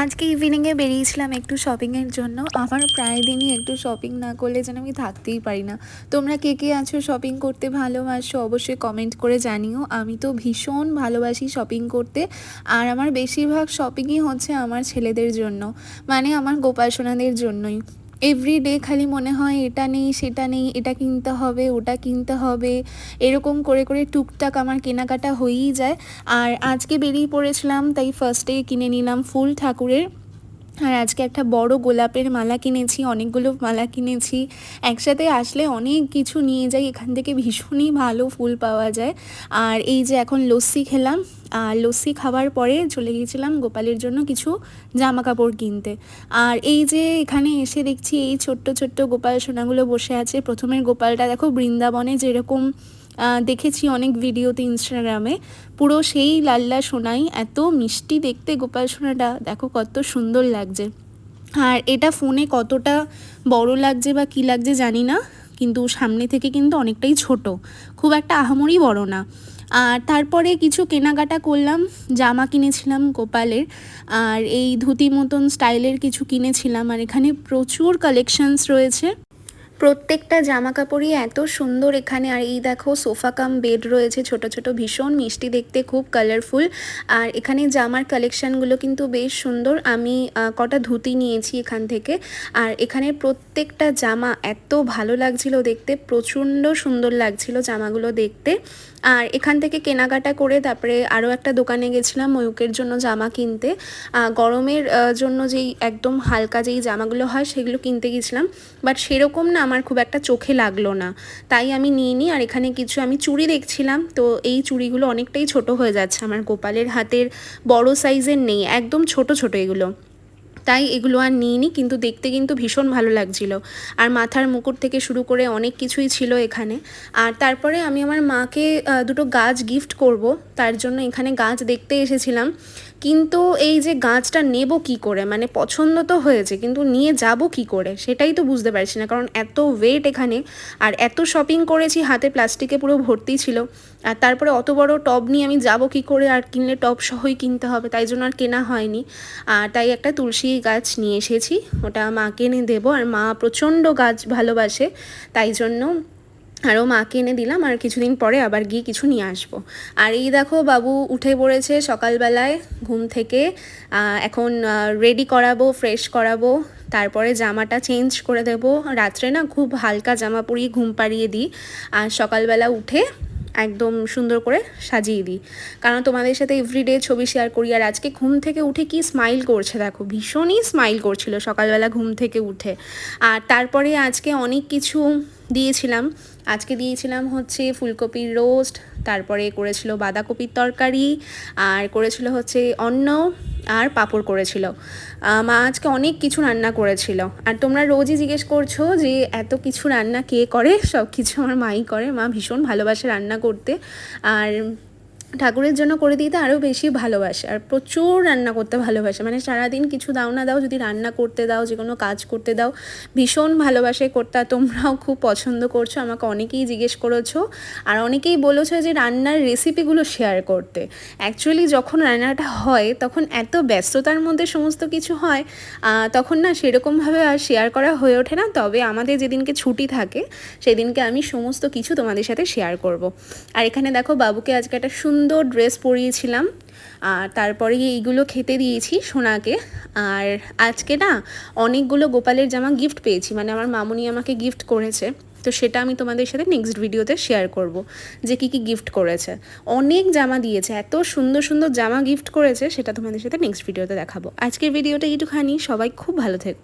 আজকে ইভিনিংয়ে বেরিয়েছিলাম একটু শপিংয়ের জন্য। আমার প্রায় দিনই একটু শপিং না করলে যেন আমি থাকতেই পারি না। তোমরা কে কে আছো শপিং করতে ভালোবাসো অবশ্যই কমেন্ট করে জানিও। আমি তো ভীষণ ভালোবাসি শপিং করতে। আর আমার বেশিরভাগ শপিংই হচ্ছে আমার ছেলেদের জন্য। মানে আমার গোপাল সোনাদের জন্যই। এভরি ডে খালি মনে হয় এটা নেই, সেটা নেই, এটা কিনতে হবে, ওটা কিনতে হবে, এরকম করে করে টুকটাক আমার কেনাকাটা হয়েই যায়। আর আজকে বেরিয়ে পড়েছিলাম, তাই ফার্স্টে কিনে নিলাম ফুল ঠাকুরের। আর আজকে একটা বড় গোলাপের মালা কিনেছি, অনেকগুলো মালা কিনেছি। একসাথে আসলে অনেক কিছু নিয়ে যাই, এখান থেকে ভীষণই ভালো ফুল পাওয়া যায়। আর এই যে এখন লস্যি খেলাম, আর লস্যি খাওয়ার পরে চলে গিয়েছিলাম গোপালের জন্য কিছু জামা কাপড় কিনতে। আর এই যে এখানে এসে দেখছি এই ছোট্ট ছোট্ট গোপাল সোনাগুলো বসে আছে। প্রথমের গোপালটা দেখো বৃন্দাবনে যেরকম দেখেছি অনেক ভিডিওতে ইনস্টাগ্রামে। পুরো সেই লাল্লা সোনাই, এত মিষ্টি দেখতে গোপাল সোনাটা, দেখো কত সুন্দর লাগছে। আর এটা ফোনে কতটা বড় লাগছে বা কী লাগছে জানি না, কিন্তু সামনে থেকে কিন্তু অনেকটাই ছোট। খুব একটা আহামরি বড় না। আর তারপরে কিছু কেনাকাটা করলাম, জামা কিনেছিলাম গোপালের। আর এই ধুতি মতন স্টাইলের কিছু কিনেছিলাম, আর এখানে প্রচুর কালেকশনস রয়েছে। প্রত্যেকটা জামা কাপড়ই এত সুন্দর এখানে। আর এই দেখো, সোফা কাম, বেড রয়েছে, ছোট ছোট, ভীষণ মিষ্টি দেখতে, খুব কালারফুল আর এখানে জামার কালেকশানগুলো কিন্তু বেশ সুন্দর। আমি কটা ধুতি নিয়েছি এখান থেকে। আর এখানে প্রত্যেকটা জামা এত ভালো লাগছিল দেখতে, প্রচণ্ড সুন্দর লাগছিল জামাগুলো দেখতে। আর এখান থেকে কেনাকাটা করে তারপরে আরও একটা দোকানে গেছিলাম, ময়ূকের জন্য জামা কিনতে। গরমের জন্য যেই একদম হালকা যেই জামাগুলো হয়, সেগুলো কিনতে গেছিলাম। বাট সেরকম না আমার খুব একটা চোখে লাগল না। তাই আমি নিয়ে নিই, আর এখানে কিছু আমি চুড়ি দেখছিলাম। তো এই চুড়িগুলো অনেকটাই ছোট হয়ে যাচ্ছে। আমার গোপালের হাতের বড় সাইজের নেই, একদম ছোট ছোট এগুলো। তাই এগুলো আর নিইনি কিন্তু দেখতে কিন্তু ভীষণ ভালো লাগছিল। আর মাথার মুকুট থেকে শুরু করে অনেক কিছুই ছিল এখানে। আর তারপরে আমি আমার মাকে দুটো গাছ গিফট করব। তার জন্য এখানে গাছ দেখতে এসেছিলাম। কিন্তু এই যে গাছটা নেব কি করে? মানে পছন্দ তো হয়েছে, কিন্তু নিয়ে যাব কি করে? সেটাই তো বুঝতে পারছি না, কারণ এত ওয়েট এখানে, আর এত শপিং করেছি, হাতে প্লাস্টিকে পুরো ভর্তি ছিল, আর তারপরে অত বড় টব নিয়ে আমি যাব কি করে? আর কিনলে টব সহই কিনতে হবে, তাই জন্য আর কেনা হয়নি। আর তাই একটা তুলসী গাছ নিয়ে এসেছি, ওটা মাকে এনে দেবো, আর মা প্রচণ্ড গাছ ভালোবাসে, তাই জন্য আরও মাকে এনে দিলাম, আর কিছুদিন পরে আবার গিয়ে কিছু নিয়ে আসব। আর এই দেখো বাবু উঠে পড়েছে সকালবেলায় ঘুম থেকে এখন রেডি করাবো ফ্রেশ করাবো, তারপরে জামাটা চেঞ্জ করে দেবো। রাত্রে না খুব হালকা জামা পরিয়ে ঘুম পাড়িয়ে দিই, আর সকালবেলা উঠে একদম সুন্দর করে সাজিয়ে দিই। কারণ তোমাদের সাথে এভরিডে ছবি শেয়ার করি, আর আজকে ঘুম থেকে উঠে কি স্মাইল করছে দেখো, ভীষণই স্মাইল করছিল সকালবেলা ঘুম থেকে উঠে। আর তারপরে আজকে অনেক কিছু দিয়েছিলাম আজকে দিয়েছিলাম হচ্ছে ফুলকপির রোস্ট, তারপরে করেছিল বাঁধাকপির তরকারি, আর করেছিল হচ্ছে অন্ন আর পাঁপড় করেছিল। মা আজকে অনেক কিছু রান্না করেছিল। আর তোমরা রোজই জিজ্ঞেস করছ যে এত কিছু রান্না কে করে? সব কিছু আমার মাই করে। মা ভীষণ ভালোবাসে রান্না করতে। আর ঠাকুরের জন্য করে দিতে আরও বেশি ভালোবাসে আর প্রচুর রান্না করতে ভালোবাসে। মানে সারাদিন কিছু দাও না দাও, যদি রান্না করতে দাও, যে কোনো কাজ করতে দাও, ভীষণ ভালোবাসে করতে তোমরাও খুব পছন্দ করছ, আমাকে অনেকেই জিজ্ঞেস করেছ আর অনেকেই বলেছ যে রান্নার রেসিপিগুলো শেয়ার করতে। অ্যাকচুয়ালি যখন রান্নাটা হয়, তখন এত ব্যস্ততার মধ্যে সমস্ত কিছু হয় তখন না সেরকমভাবে আর শেয়ার করা হয়ে ওঠে না। তবে আমাদের যেদিনকে ছুটি থাকে, সেদিনকে আমি সমস্ত কিছু তোমাদের সাথে শেয়ার করব। আর এখানে দেখো বাবুকে আজকে একটা সুন্দর সুন্দর ড্রেস পরিয়েছিলাম। আর তারপরে এইগুলো খেতে দিয়েছি সোনাকে। আর আজকে না অনেকগুলো গোপালের জামা গিফট পেয়েছি। মানে আমার মামুনি আমাকে গিফট করেছে। তো সেটা আমি তোমাদের সাথে নেক্সট ভিডিওতে শেয়ার করব যে কী কী গিফট করেছে। অনেক জামা দিয়েছে, এত সুন্দর সুন্দর জামা গিফট করেছে, সেটা তোমাদের সাথে নেক্সট ভিডিওতে দেখাবো। আজকের ভিডিওটা একটুখানি সবাই খুব ভালো থেকো।